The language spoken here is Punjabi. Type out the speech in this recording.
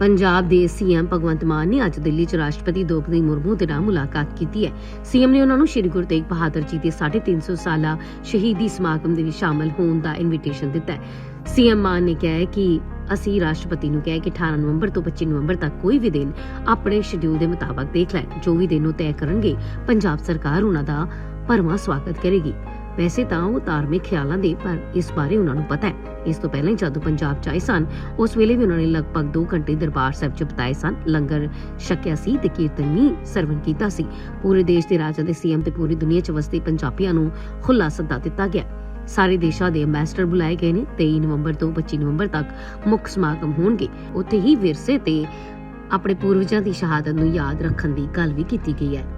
ਪੰਜਾਬ ਦੇ ਸੀਐਮ ਭਗਵੰਤ ਮਾਨ ਨੇ ਅੱਜ ਦਿੱਲੀ 'ਚ ਰਾਸ਼ਟਰਪਤੀ ਦ੍ਰੋਪਦੀ ਮੁਰਮੂ ਦੇ ਨਾਲ ਮੁਲਾਕਾਤ ਕੀਤੀ ਹੈ। ਸੀਐਮ ਨੇ ਉਹਨਾਂ ਨੂੰ ਸ਼੍ਰੀ ਗੁਰੂ ਤੇਗ ਬਹਾਦਰ ਜੀ ਦੇ 350 ਸਾਲਾ ਸ਼ਹੀਦੀ ਸਮਾਗਮ ਦੇ ਵਿੱਚ ਸ਼ਾਮਲ ਹੋਣ ਦਾ ਇਨਵੀਟੇਸ਼ਨ ਦਿੱਤਾ ਹੈ। ਸੀਐਮ ਮਾਨ ਨੇ ਕਿਹਾ ਕਿ ਅਸੀਂ ਰਾਸ਼ਟਰਪਤੀ ਨੂੰ ਕਿਹਾ ਹੈ ਕਿ 18 ਨਵੰਬਰ ਤੋਂ 25 ਨਵੰਬਰ ਤੱਕ ਕੋਈ ਵੀ ਦਿਨ ਆਪਣੇ ਸ਼ਡਿਊਲ ਦੇ ਮੁਤਾਬਕ ਦੇਖ ਲੈਣ। ਜੋ ਵੀ ਦਿਨ ਉਹ ਤੈਅ ਕਰਨਗੇ, ਪੰਜਾਬ ਸਰਕਾਰ ਉਹਨਾਂ ਦਾ ਭਰਵਾਂ ਸਵਾਗਤ ਕਰੇਗੀ। ਵੈਸੇ ਤਾਂ ਉਹ ਧਾਰਮਿਕ ਖਿਆਲਾਂ ਦੇ, ਪਰ ਇਸ ਬਾਰੇ ਉਹਨਾਂ ਨੂੰ ਪਤਾ ਹੈ। ਇਸ ਤੋਂ ਪਹਿਲਾਂ ਜਦੋਂ ਪੰਜਾਬ ਚ ਆਏ ਸਨ। ਉਸ ਵੇਲੇ ਵੀ ਉਹਨਾਂ ਨੇ ਲਗਭਗ 2 ਘੰਟੇ ਦਰਬਾਰ ਸਾਹਿਬ ਚ ਬਿਤਾਏ ਸਨ। ਲੰਗਰ ਛਕਿਆ ਸੀ ਤੇ ਕੀਰਤਨ ਵੀ ਸਰਵਨ ਕੀਤਾ ਸੀ। ਪੂਰੇ ਦੇਸ਼ ਦੇ ਰਾਜਾਂ ਦੇ ਸੀਐਮ ਤੇ ਪੂਰੀ ਦੁਨੀਆ ਚ ਵਸਦੇ ਪੰਜਾਬੀਆਂ ਨੂੰ ਖੁੱਲਾ ਸੱਦਾ ਦਿੱਤਾ ਗਿਆ। ਸਾਰੇ ਦੇਸ਼ਾਂ ਦੇ ਐਮਬੈਸਡਰ ਬੁਲਾਏ ਗਏ ਨੇ। 23 ਨਵੰਬਰ ਤੋਂ 25 ਨਵੰਬਰ ਤੱਕ ਮੁੱਖ ਸਮਾਗਮ ਹੋਣਗੇ। ਉੱਥੇ ਹੀ ਵਿਰਸੇ ਤੇ ਆਪਣੇ ਪੂਰਵਜਾਂ ਦੀ ਸ਼ਹਾਦਤ ਨੂੰ ਯਾਦ ਰੱਖਣ ਦੀ ਗੱਲ ਵੀ ਕੀਤੀ ਗਈ ਹੈ।